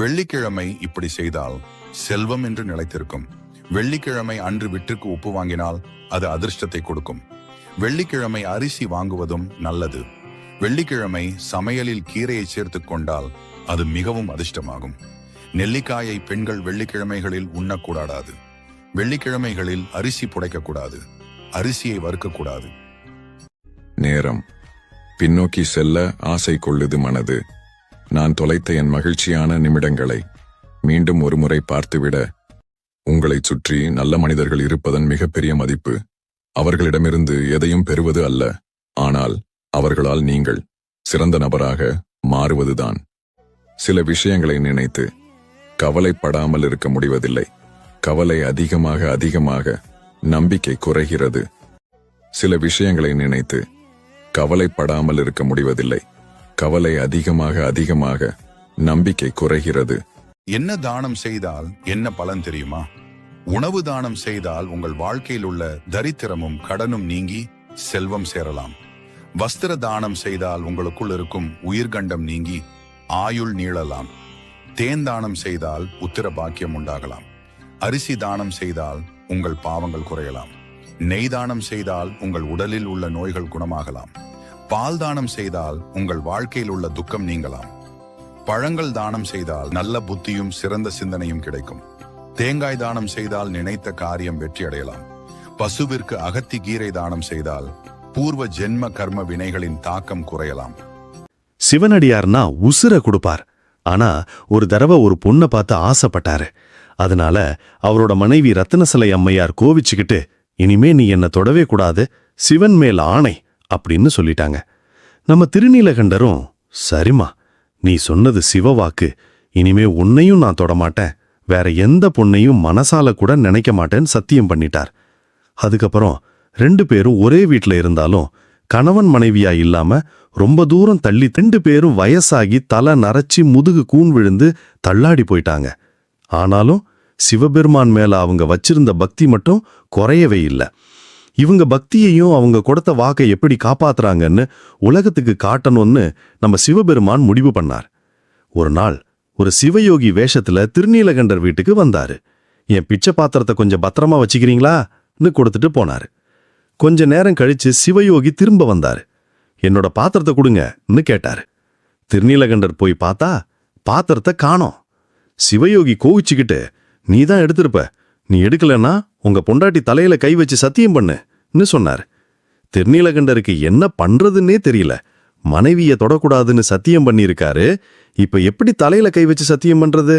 வெள்ளிக்கிழமை இப்படி செய்தால் செல்வம் என்று நிலைத்திருக்கும். வெள்ளிக்கிழமை அன்று விற்றுக்கு உப்பு வாங்கினால் அது அதிர்ஷ்டத்தை கொடுக்கும். வெள்ளிக்கிழமை அரிசி வாங்குவதும் நல்லது. வெள்ளிக்கிழமை சமையலில் கீரையை சேர்த்துக் கொண்டால் அது மிகவும் அதிர்ஷ்டமாகும். நெல்லிக்காயை பெண்கள் வெள்ளிக்கிழமைகளில் உண்ணக்கூடாது வெள்ளிக்கிழமைகளில் அரிசி புடைக்கக்கூடாது. அரிசியை வறுக்கக்கூடாது. நேரம். பின்னோக்கி செல்ல ஆசை கொள்ளுது மனது. நான் தொலைத்த என் மகிழ்ச்சியான நிமிடங்களை மீண்டும் ஒருமுறை பார்த்துவிட உங்களைச் சுற்றி நல்ல மனிதர்கள் இருப்பதன் மிகப்பெரிய மதிப்பு அவர்களிடமிருந்து எதையும் பெறுவது அல்ல ஆனால் அவர்களால் நீங்கள் சிறந்த நபராக மாறுவதுதான். சில விஷயங்களை நினைத்து கவலைப்படாமல் இருக்க முடிவதில்லை. கவலை அதிகமாக அதிகமாக நம்பிக்கை குறைகிறது. சில விஷயங்களை நினைத்து கவலைப்படாமல் இருக்க முடிவதில்லை. கவலை அதிகமாக அதிகமாக நம்பிக்கை குறைகிறது. என்ன தானம் செய்தால் என்ன பலன் தெரியுமா? உணவு தானம் செய்தால் உங்கள் வாழ்க்கையில் உள்ள தரித்திரமும் கடனும் நீங்கி செல்வம் சேரலாம். வஸ்திர தானம் செய்தால் உங்களுக்குள் இருக்கும் உயிர்கண்டம் நீங்கி ஆயுள் நீளலாம். தேன் தானம் செய்தால் உத்திர பாக்கியம் உண்டாகலாம். அரிசி தானம் செய்தால் உங்கள் பாவங்கள் குறையலாம். நெய் தானம் செய்தால் உங்கள் உடலில் உள்ள நோய்கள் குணமாகலாம். பால் தானம் செய்தால் உங்கள் வாழ்க்கையில் உள்ள துக்கம் நீங்கலாம். பழங்கள் தானம் செய்தால் நல்ல புத்தியும் சிறந்த சிந்தனையும் கிடைக்கும். தேங்காய் தானம் செய்தால் நினைத்த காரியம் வெற்றி அடையலாம். பசுவிற்கு அகத்தி கீரை தானம் செய்தால் பூர்வ ஜென்ம கர்ம வினைகளின் தாக்கம் குறையலாம். சிவனடியார்னா உசுர கொடுப்பார். ஆனா ஒரு தடவை ஒரு பொண்ணை பார்த்து ஆசைப்பட்டாரு. அதனால அவரோட மனைவி ரத்தினசலை அம்மையார் கோவிச்சுக்கிட்டு இனிமே நீ என்ன தொடவே கூடாது. சிவன் மேல் ஆணை. அப்படின்னு சொல்லிட்டாங்க. நம்ம திருநீலகண்டரும் சரிம்மா நீ சொன்னது சிவவாக்கு இனிமே உன்னையும் நான் தொடமாட்டேன் வேற எந்த பொண்ணையும் மனசால கூட நினைக்க மாட்டேன்னு சத்தியம் பண்ணிட்டார். அதுக்கப்புறம் ரெண்டு பேரும் ஒரே வீட்டில் இருந்தாலும் கணவன் மனைவியா இல்லாம ரொம்ப தூரம் தள்ளி ரெண்டு பேரும் வயசாகி தலை நரைச்சி முதுகு கூன் விழுந்து தள்ளாடி போயிட்டாங்க. ஆனாலும் சிவபெருமான் மேல அவங்க வச்சிருந்த பக்தி மட்டும் குறையவே இல்லை. இவங்க பக்தியையும் அவங்க கொடுத்த வாக்கை எப்படி காப்பாத்துறாங்கன்னு உலகத்துக்கு காட்டணும்னு நம்ம சிவபெருமான் முடிவு பண்ணார். ஒரு நாள் ஒரு சிவயோகி வேஷத்துல திருநீலகண்டர் வீட்டுக்கு வந்தாரு. என் பிச்சை பாத்திரத்தை கொஞ்சம் பத்திரமா வச்சுக்கிறீங்களான்னு கொடுத்துட்டு போனாரு. கொஞ்ச நேரம் கழிச்சு சிவயோகி திரும்ப வந்தாரு. என்னோட பாத்திரத்தை கொடுங்கன்னு கேட்டாரு. திருநீலகண்டர் போய் பார்த்தா பாத்திரத்தை காணோம். சிவயோகி கோவிச்சுக்கிட்டு நீ தான் எடுத்திருப்ப நீ எடுக்கலன்னா உங்க பொண்டாட்டி தலையில கை வச்சு சத்தியம் பண்ணுன்னு சொன்னார். திருநீலகண்டருக்கு என்ன பண்றதுன்னே தெரியல. மனைவிய தொடக்கூடாதுன்னு சத்தியம் பண்ணியிருக்காரு. இப்ப எப்படி தலையில கை வச்சு சத்தியம் பண்றது?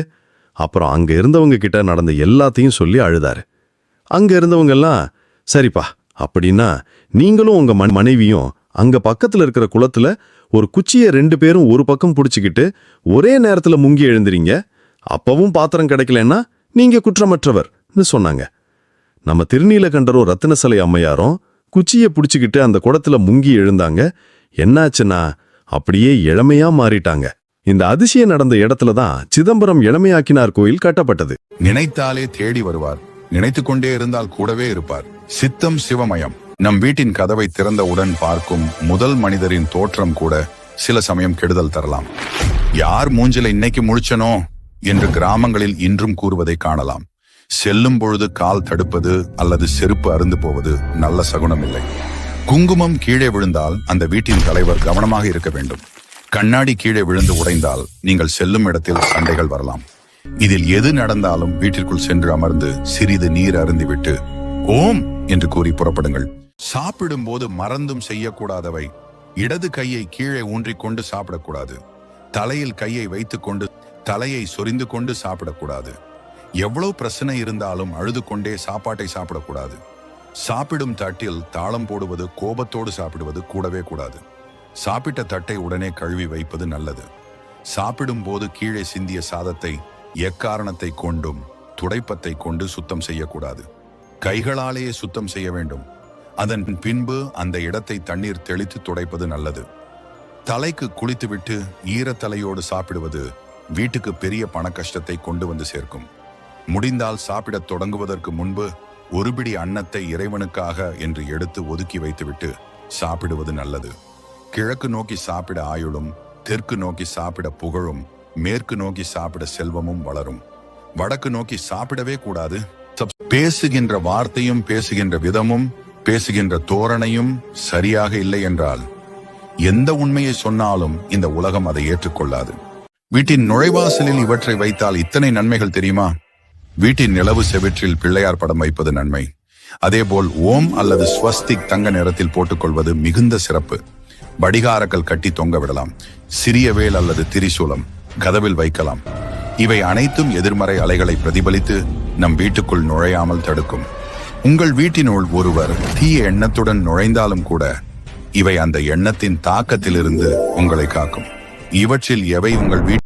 அப்புறம் அங்க இருந்தவங்க கிட்ட நடந்த எல்லாத்தையும் சொல்லி அழுதாரு. அங்க இருந்தவங்க எல்லாம் சரிப்பா அப்படின்னா நீங்களும் உங்க மனைவியும் அங்க பக்கத்துல இருக்கிற குளத்துல ஒரு குச்சியை ரெண்டு பேரும் ஒரு பக்கம் பிடிச்சிக்கிட்டு ஒரே நேரத்துல முங்கி எழுந்துறீங்க அப்பவும் பாத்திரம் கிடைக்கலன்னா நீங்க குற்றமற்றவர். சொன்னாங்க. நம்ம திருநீலகண்டரும் ரத்தினசலை அம்மையாரும் குச்சியை பிடிச்சிக்கிட்டு அந்த குடத்துல முங்கி எழுந்தாங்க. என்னாச்சுன்னா அப்படியே இளமையா மாறிட்டாங்க. இந்த அதிசயம் நடந்த இடத்துல தான் சிதம்பரம் இளமையாக்கினார் கோயில் கட்டப்பட்டது. நினைத்தாலே தேடி வருவார். நினைத்து கொண்டே இருந்தால் கூடவே இருப்பார். சித்தம் சிவமயம். நம் வீட்டின் கதவை திறந்தவுடன் பார்க்கும் முதல் மனிதரின் தோற்றம் கூட சில சமயம் கெடுதல் தரலாம். யார் மூஞ்சில இன்னைக்கு முழிச்சனோ என்று கிராமங்களில் இன்றும் கூறுவதை காணலாம். செல்லும் பொழுது கால் தடுப்பது அல்லது செருப்பு அருந்து போவது நல்ல சகுனம் இல்லை குங்குமம் கீழே விழுந்தால் அந்த வீட்டின் தலைவர் கவனமாக இருக்க வேண்டும். கண்ணாடி கீழே விழுந்து உடைந்தால் நீங்கள் செல்லும் இடத்தில் சண்டைகள் வரலாம். இதில் எது நடந்தாலும் வீட்டிற்குள் சென்று அமர்ந்து சிறிது நீர் அருந்திவிட்டு ஓம் என்று கூறி புறப்படுங்கள். சாப்பிடும்போது மறந்தும் செய்யக்கூடாதவை. இடது கையை கீழே ஊன்றிக் கொண்டு சாப்பிடக்கூடாது. தலையில் கையை வைத்துக்கொண்டு தலையை சொரிந்து கொண்டு சாப்பிடக்கூடாது. எவ்வளவு பிரச்சனை இருந்தாலும் அழுது கொண்டே சாப்பாட்டை சாப்பிடக்கூடாது. சாப்பிடும் தட்டில் தாளம் போடுவது கோபத்தோடு சாப்பிடுவது கூடவே கூடாது. சாப்பிட்ட தட்டை உடனே கழுவி வைப்பது நல்லது. சாப்பிடும் போது கீழே சிந்திய சாதத்தை எக்காரணத்தை கொண்டும் துடைப்பத்தை கொண்டு சுத்தம் செய்யக்கூடாது. கைகளாலேயே சுத்தம் செய்ய வேண்டும். அதன் பின்பு அந்த இடத்தை தண்ணீர் தெளித்து துடைப்பது நல்லது. தலைக்கு குளித்துவிட்டு ஈரத்தலையோடு சாப்பிடுவது வீட்டுக்கு பெரிய பண கஷ்டத்தை கொண்டு வந்து சேர்க்கும். முடிந்தால் சாப்பிடத் தொடங்குவதற்கு முன்பு ஒருபிடி அன்னத்தை இறைவனுக்காக என்று எடுத்து ஒதுக்கி வைத்துவிட்டு சாப்பிடுவது நல்லது. கிழக்கு நோக்கி சாப்பிட ஆயுளும் தெற்கு நோக்கி சாப்பிட புகழும் மேற்கு நோக்கி சாப்பிட செல்வமும் வளரும். வடக்கு நோக்கி சாப்பிடவே கூடாது. பேசுகின்ற வார்த்தையும் பேசுகின்ற விதமும் பேசுகின்ற தோரணையும் சரியாக இல்லை என்றால் எந்த உண்மையை சொன்னாலும் இந்த உலகம் அதை ஏற்றுக்கொள்ளாது. வீட்டின் நுழைவாசலில் இவற்றை வைத்தால் இத்தனை நன்மைகள் தெரியுமா? வீட்டின் நிலவு செவிற்றில் பிள்ளையார் படம் வைப்பது நன்மை. அதேபோல் ஓம் அல்லது ஸ்வஸ்திக் தங்க நிறத்தில் போட்டுக்கொள்வது மிகுந்த சிறப்பு. படிகாரக்கல் கட்டி தொங்க விடலாம். சிறிய வேல் அல்லது திரிசூலம் கதவில் வைக்கலாம். இவை அனைத்தும் எதிர்மறை அலைகளை பிரதிபலித்து நம் வீட்டுக்குள் நுழையாமல் தடுக்கும். உங்கள் வீட்டினுள் ஒருவர் தீய எண்ணத்துடன் நுழைந்தாலும் கூட இவை அந்த எண்ணத்தின் தாக்கத்திலிருந்து உங்களை காக்கும். இவற்றில் எவை உங்கள் வீட்டு